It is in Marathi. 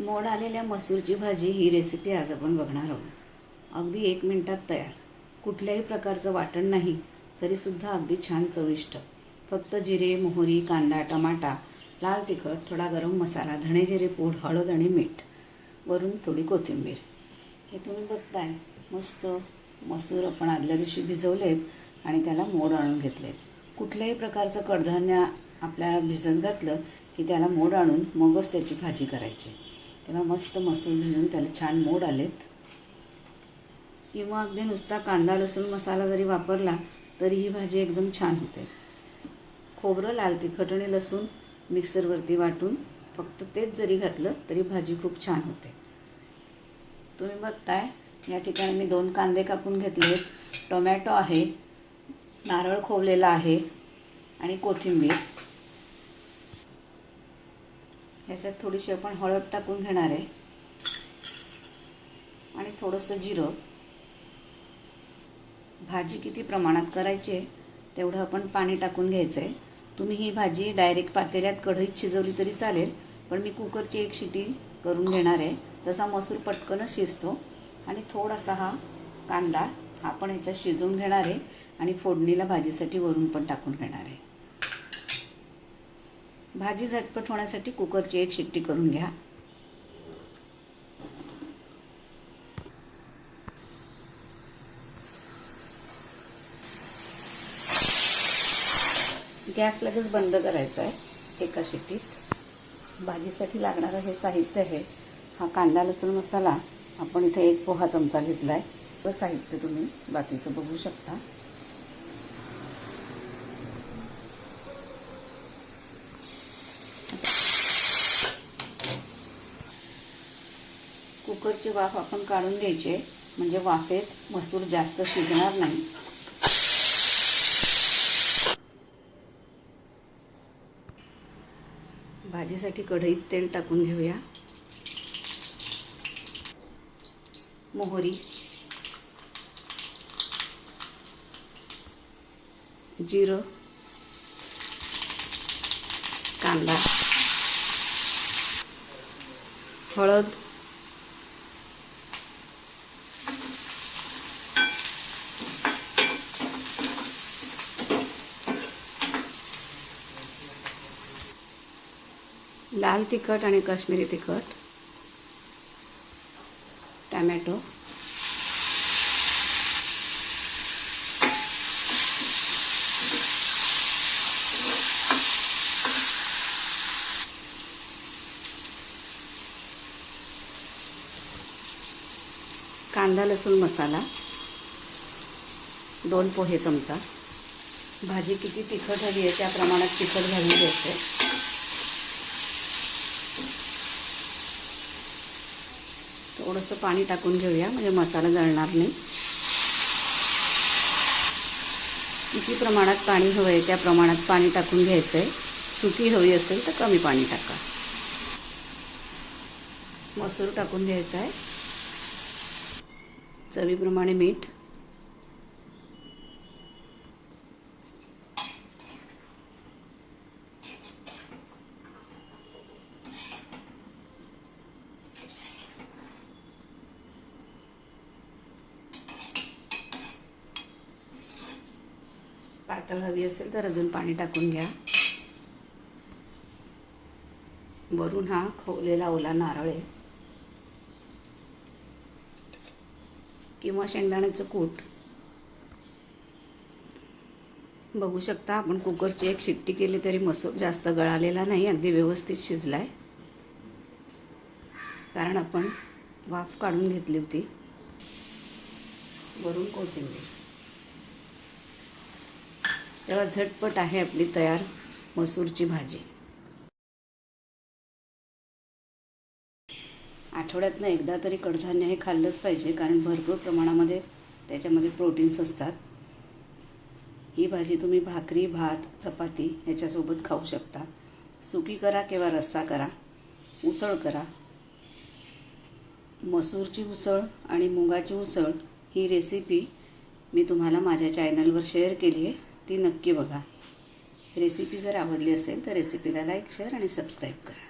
मोड आलेल्या मसूरची भाजी ही रेसिपी आज आपण बघणार आहोत. अगदी एक मिनटात तयार. कुठल्याही प्रकारचं वाटण नाही तरीसुद्धा अगदी छान चविष्ट. फक्त जिरे मोहरी कांदा टमाटा लाल तिखट थोडा गरम मसाला धणे जिरे पूड हळद आणि मीठ. वरून थोडी कोथिंबीर. हे तुम्ही बघताय. मस्त मसूर आपण आदल्या दिवशी भिजवलेत आणि त्याला मोड आणून घेतलेत. कुठल्याही प्रकारचं कडधान्य आपल्याला भिजत घातलं की त्याला मोड आणून मगच त्याची भाजी करायची. तेव्हा मस्त मसूर भिजून त्याला छान मोड आलेत. किंवा अगदी नुसता कांदा लसूण मसाला जरी वापरला तरी ही भाजी एकदम छान होते. खोबरं लाल तिखट आणि लसूण मिक्सरवरती वाटून फक्त तेच जरी घातलं तरी भाजी खूप छान होते. तुम्ही बघताय या ठिकाणी मी दोन कांदे कापून घेतले टोमॅटो आहे नारळ खोवलेला आहे आणि कोथिंबीर. ह्याच्यात थोडीशी आपण हळद टाकून घेणार आहे. आणि थोडंसं जिरं. भाजी किती प्रमाणात करायची आहे तेवढं आपण पाणी टाकून घ्यायचं आहे तुम्ही ही भाजी डायरेक्ट पातेल्यात कढईत शिजवली तरी चालेल पण मी कुकरची एक शिटी करून घेणार आहे. तसा मसूर पटकनच शिजतो. आणि थोडासा हा कांदा आपण ह्याच्यात शिजवून घेणार आहे आणि फोडणीला भाजीसाठी वरून पण टाकून घेणार आहे. भाजी झटपट होण्यासाठी कुकरची एक शिट्टी करून घ्या. गॅस लगेच बंद करायचा आहे एका शिट्टीत. भाजीसाठी लागणारं हे साहित्य आहे. हा कांदा लसूण मसाला आपण इथे एक पोहा चमचा घेतला आहे व साहित्य तुम्ही बाकीचं बघू शकता. कुकरची वाफ आपण काढून घ्यायचे. म्हणजे वाफेत मसूर जास्त शिजणार नाही. भाजीसाठी कढईत तेल टाकून घेऊया. मोहरी. जिरं. कांदा. हळद. लाल तिखट आणि काश्मीरी तिखट टॅमॅटो कांदा लसूण मसाला दोन पोहे चमचा. भाजी किती तिखट हवी आहे त्या प्रमाणात तिखट घालून घ्यायचं. थोडंसं पाणी टाकून घेऊया म्हणजे मसाला जळणार नाही. किती प्रमाणात पाणी हवं आहे त्या प्रमाणात पाणी टाकून घ्यायचं आहे सुकी हवी असेल तर कमी पाणी टाका. मसूर टाकून घ्यायचा आहे चवीप्रमाणे मीठ. पातळ हवी असेल तर अजून पाणी टाकून घ्या. वरून हा खवलेला ओला नारळ आहे. किंवा शेंगदाण्याचं कूट. बघू शकता आपण कुकरची एक शिट्टी केली तरी मसूर जास्त गळालेला नाही अगदी व्यवस्थित शिजलाय. कारण आपण वाफ काढून घेतली होती. वरून कोथिंबीर. तेव्हा झटपट आहे आपली तयार मसूरची भाजी. आठवड्यातनं एकदा तरी कडधान्य हे खाल्लंच पाहिजे कारण भरपूर प्रमाणामध्ये त्याच्यामध्ये प्रोटीन्स असतात. ही भाजी तुम्ही भाकरी भात चपाती ह्याच्यासोबत खाऊ शकता. सुकी करा किंवा रस्सा करा उसळ करा. मसूरची उसळ आणि मुगाची उसळ ही रेसिपी मी तुम्हाला माझ्या चॅनलवर शेअर केली आहे ती नक्की बघा. रेसिपी जर आवडली असेल तर रेसिपीला लाईक शेअर आणि सबस्क्राईब करा.